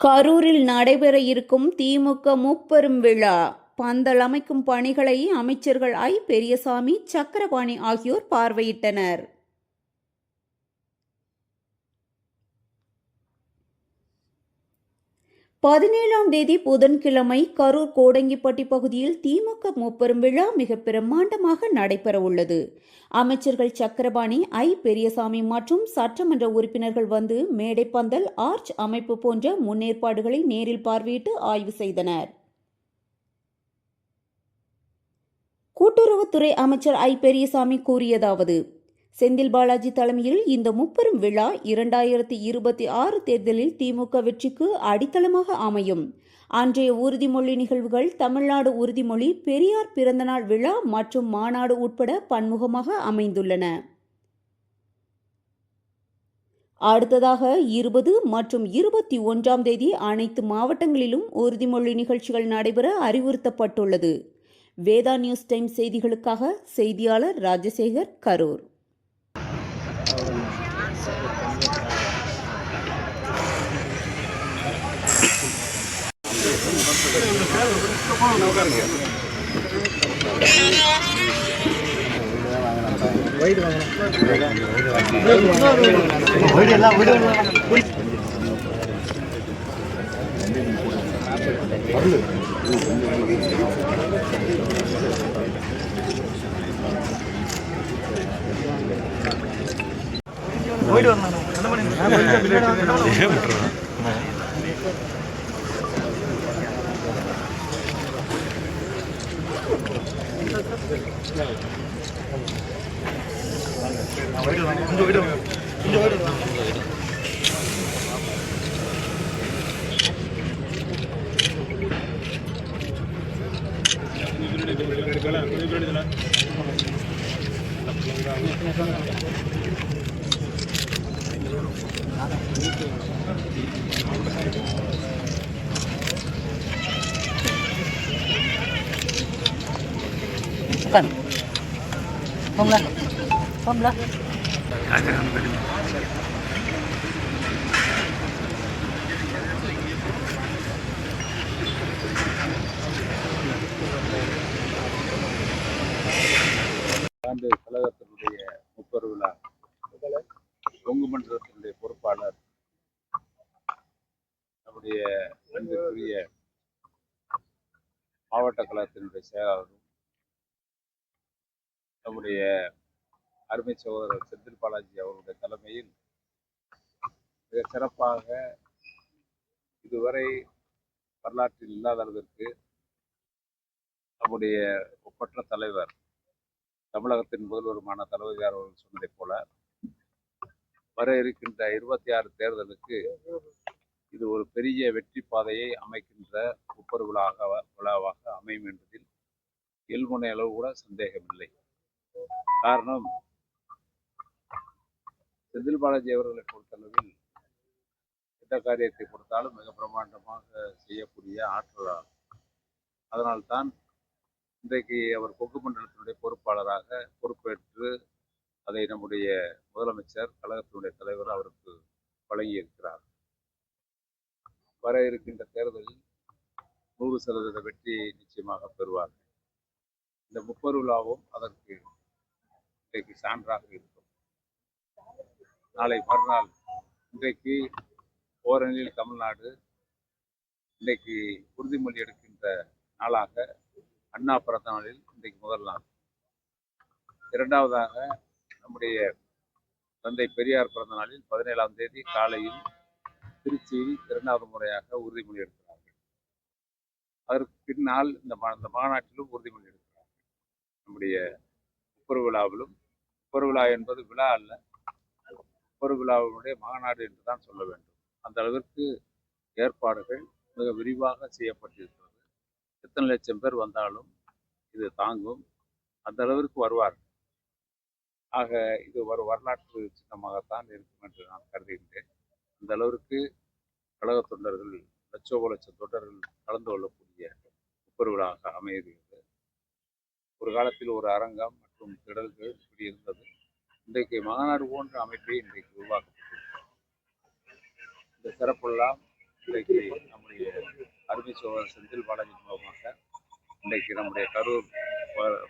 கரூரில் நடைபெற இருக்கும் திமுக முப்பெரும் விழா. பந்தல் அமைக்கும் பணிகளை அமைச்சர்கள் ஐ. பெரியசாமி சக்கரபாணி ஆகியோர் பார்வையிட்டனர். பதினேழாம் தேதி புதன்கிழமை கரூர் கோடங்கிப்பட்டி பகுதியில் திமுக முப்பெரும் விழா மிக பிரம்மாண்டமாக நடைபெற உள்ளது. அமைச்சர்கள் சக்கரபாணி ஐ. பெரியசாமி மற்றும் சட்டமன்ற உறுப்பினர்கள் வந்து மேடைப்பந்தல் ஆர்ச் அமைப்பு போன்ற முன்னேற்பாடுகளை நேரில் பார்வையிட்டு ஆய்வு செய்தனர். கூட்டுறவுத்துறை அமைச்சர் ஐ. பெரியசாமி கூறியதாவது செந்தில் பாலாஜி தலைமையில் இந்த முப்பெரும் விழா இரண்டாயிரத்தி இருபத்தி ஆறு தேர்தலில் திமுக வெற்றிக்கு அடித்தளமாக அமையும். அன்றைய உறுதிமொழி நிகழ்வுகள் தமிழ்நாடு உறுதிமொழி பெரியார் பிறந்தநாள் விழா மற்றும் மாநாடு உட்பட பன்முகமாக அமைந்துள்ளன. அடுத்ததாக இருபது மற்றும் இருபத்தி ஒன்றாம் தேதி அனைத்து மாவட்டங்களிலும் உறுதிமொழி நிகழ்ச்சிகள் நடைபெற அறிவுறுத்தப்பட்டுள்ளது. வேதா நியூஸ் டைம் செய்திகளுக்காக செய்தியாளர் ராஜசேகர் கரூர். போயிட்டு வந்தானே என்ன பண்ணி கொஞ்சம் போயிட்டு வாங்க. கொஞ்சம் போயிட்டு ஆண்டு கழகத்தினுடைய முப்பர் விழா. தொங்கு மண்டலத்தினுடைய பொறுப்பாளர் நம்முடைய அன்புக்குரிய மாவட்ட கழகத்தினுடைய செயலாளரும் நம்முடைய அருமை சகோதரர் செந்தில் பாலாஜி அவருடைய தலைமையில் மிக சிறப்பாக இதுவரை வரலாற்றில் இல்லாத அளவிற்கு நம்முடைய ஒப்பற்ற தலைவர் தமிழகத்தின் முதல்வருமான தளபதியார் அவர்கள் சொன்னதைப் போல வர இருக்கின்ற இருபத்தி ஆறு தேர்தலுக்கு இது ஒரு பெரிய வெற்றி பாதையை அமைக்கின்ற முப்பது விழாவாக அமையும் என்பதில் இயல்புனை அளவு கூட சந்தேகமில்லை. காரணம் செந்தில் பாலாஜி அவர்களை பொறுத்தளவில் எந்த காரியத்தை கொடுத்தாலும் மிக பிரம்மாண்டமாக செய்யக்கூடிய ஆற்றலாளர். அதனால்தான் இன்றைக்கு அவர் கொங்கு மண்டலத்தினுடைய பொறுப்பாளராக பொறுப்பேற்று அதை நம்முடைய முதலமைச்சர் கழகத்தினுடைய தலைவர் அவருக்கு வழங்கியிருக்கிறார். வர இருக்கின்ற தேர்தலில் நூறு சதவீத வெற்றி நிச்சயமாக பெறுவார்கள். இந்த முப்பது விழாவும் அதற்கு இன்றைக்கு சான்றாக இருக்கும். நாளை மறுநாள் இன்றைக்கு ஓரணியில் தமிழ்நாடு இன்றைக்கு உறுதிமொழி எடுக்கின்ற நாளாக அண்ணா பிறந்த நாளில் இன்றைக்கு முதல் நாள். இரண்டாவதாக நம்முடைய தந்தை பெரியார் பிறந்த நாளில் பதினேழாம் தேதி காலையில் திருச்சியில் இரண்டாவது முறையாக உறுதிமொழி எடுக்கிறார்கள். அதற்கு பின்னால் இந்த மா- இந்த மாநாட்டிலும் உறுதிமொழி எடுக்கிறார்கள். நம்முடைய உப்பரு விழாவிலும் பொருவிழா விழா என்பது விழா அல்ல. பொருவிழாவினுடைய மகநாடு மாநாடு என்று தான் சொல்ல வேண்டும். அந்த அளவிற்கு ஏற்பாடுகள் மிக விரிவாக செய்யப்பட்டிருக்கிறது. எத்தனை லட்சம் பேர் வந்தாலும் இது தாங்கும். அந்த அளவிற்கு வருவார் ஆக இது ஒரு வரலாற்று சின்னமாகத்தான் இருக்கும் என்று நான் கருதுகின்றேன். அந்த அளவிற்கு கழக தொண்டர்கள் லட்சோப லட்சம் தொண்டர்கள் கலந்து கொள்ளக்கூடிய முப்பொருளாக அமைகிறது. ஒரு காலத்தில் ஒரு அரங்கம் மற்றும் திடல்கள் இப்படி இருந்தது. இன்றைக்கு மாநாடு போன்ற அமைப்பை இன்றைக்கு உருவாக்கப்பட்டிருக்கிறது. இந்த சிறப்பெல்லாம் இன்றைக்கு நம்முடைய அருமை சோழர் செந்தில் பாலாஜி மூலமாக இன்றைக்கு நம்முடைய கரூர் வ-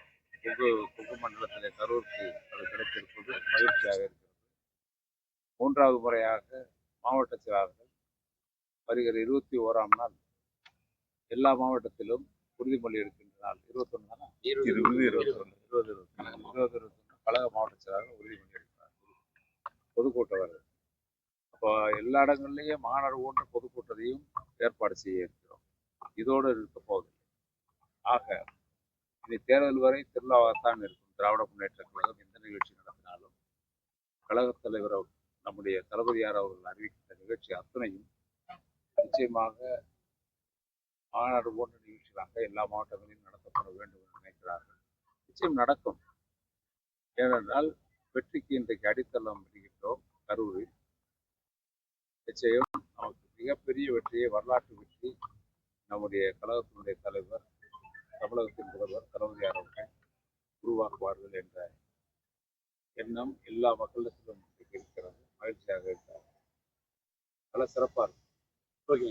கொங்கு கொங்கு மண்டலத்திலே கரூருக்கு அது கிடைத்திருப்பது மகிழ்ச்சியாக இருக்கிறது. மூன்றாவது முறையாக மாவட்ட செயலாளர்கள் வருகிற இருபத்தி ஓராம் நாள் எல்லா மாவட்டத்திலும் உறுதிமொழி எடுக்கின்ற நாள் இருபத்தொன்னு தானே? இருபது இருபத்தொன்று இருபது இருபது இருபத்தொன்று கழக மாவட்ட செயலாளர் உறுதி பண்ணியிருக்கிறார். பொதுக்கூட்டம் வருது அப்போ எல்லா இடங்கள்லையும் மாநாடு போன்ற பொதுக்கூட்டத்தையும் ஏற்பாடு செய்ய இருக்கிறோம். இதோடு இருக்க போகுது ஆக இனி தேர்தல் வரை திருவிழாவாகத்தான் இருக்கும். திராவிட முன்னேற்ற கழகம் எந்த நிகழ்ச்சி நடத்தினாலும் கழகத் தலைவர் அவர் நம்முடைய தளபதியார் அவர்கள் அறிவிக்கின்ற நிகழ்ச்சி அத்தனையும் நிச்சயமாக மாநாடு போன்ற நிகழ்ச்சிகளாக எல்லா மாவட்டங்களிலும் நடத்தப்பட வேண்டும் என்று நினைக்கிறார்கள். நிச்சயம் நடக்கும். ஏனென்றால் வெற்றிக்கு இன்றைக்கு அடித்தளம் விடுகின்றோம் கரூரில் நிச்சயம் நமக்கு மிகப்பெரிய வெற்றியை வரலாற்று வெற்றி. நம்முடைய கழகத்தினுடைய தலைவர் தமிழகத்தின் முதல்வர் தளபதியார் அவர்கள் உருவாக்குவார்கள் என்ற எண்ணம் எல்லா மக்களிடத்திலும் இருக்கிறது. மகிழ்ச்சியாக இருக்கிறார் பல சிறப்பாக இருக்கும். ஓகே